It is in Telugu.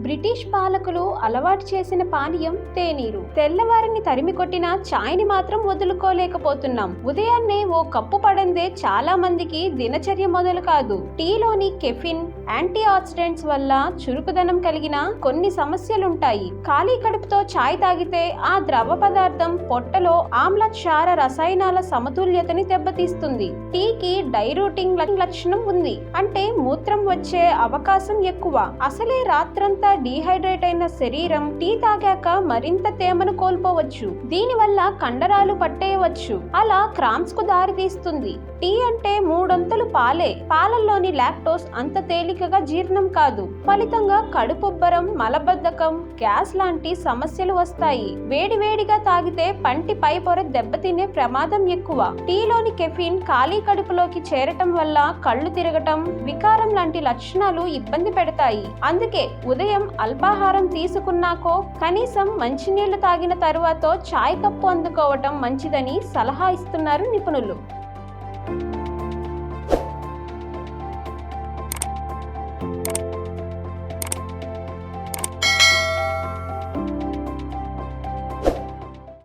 బ్రిటిష్ పాలకులు అలవాటు చేసిన పానీయం తేనీరు. తెల్లవారిని తరిమి కొట్టిన ఛాయ్ని మాత్రం వదులుకోలేకపోతున్నాం. ఉదయాన్నే ఓ కప్పు పడందే చాలా మందికి దినచర్య మొదలు కాదు. టీలోని కెఫిన్ యాంటీ ఆక్సిడెంట్స్ వల్ల చురుకుదనం కలిగిన కొన్ని సమస్యలుంటాయి. ఖాళీ కడుపుతో ఛాయ్ తాగితే ఆ ద్రవ పదార్థం పొట్టలో ఆమ్ల క్షార రసాయనాల సమతుల్యతని దెబ్బతీస్తుంది. టీకి డైరూటింగ్ లక్షణం ఉంది. అంటే మూత్రం వచ్చే అవకాశం ఎక్కువ. అసలే రాత్రంతా డీహైడ్రేట్ అయిన శరీరం టీ తాగాక మరింత తేమను కోల్పోవచ్చు. దీనివల్ల కండరాలు పట్టేయవచ్చు. అలా క్రామ్స్కు దారితీస్తుంది. టీ అంటే మూడొంతలు పాలే. పాలల్లోని లాక్టోస్ అంత తేలికగా జీర్ణం కాదు. ఫలితంగా కడుపుబ్బరం మలబద్ధకం గ్యాస్ లాంటి సమస్యలు వస్తాయి. వేడివేడిగా తాగితే పంటి పై పొర దెబ్బతినే ప్రమాదం ఎక్కువ. టీలోని కెఫిన్ ఖాళీ కడుపులోకి చేరటం వల్ల కళ్ళు తిరగటం వికారం లాంటి లక్షణాలు ఇబ్బంది పెడతాయి. అందుకే ఉదయం అల్పాహారం తీసుకున్నాకో కనీసం మంచినీళ్ళు తాగిన తరువాత చాయ్ కప్పు అందుకోవటం మంచిదని సలహా ఇస్తున్నారు నిపుణులు. Thank you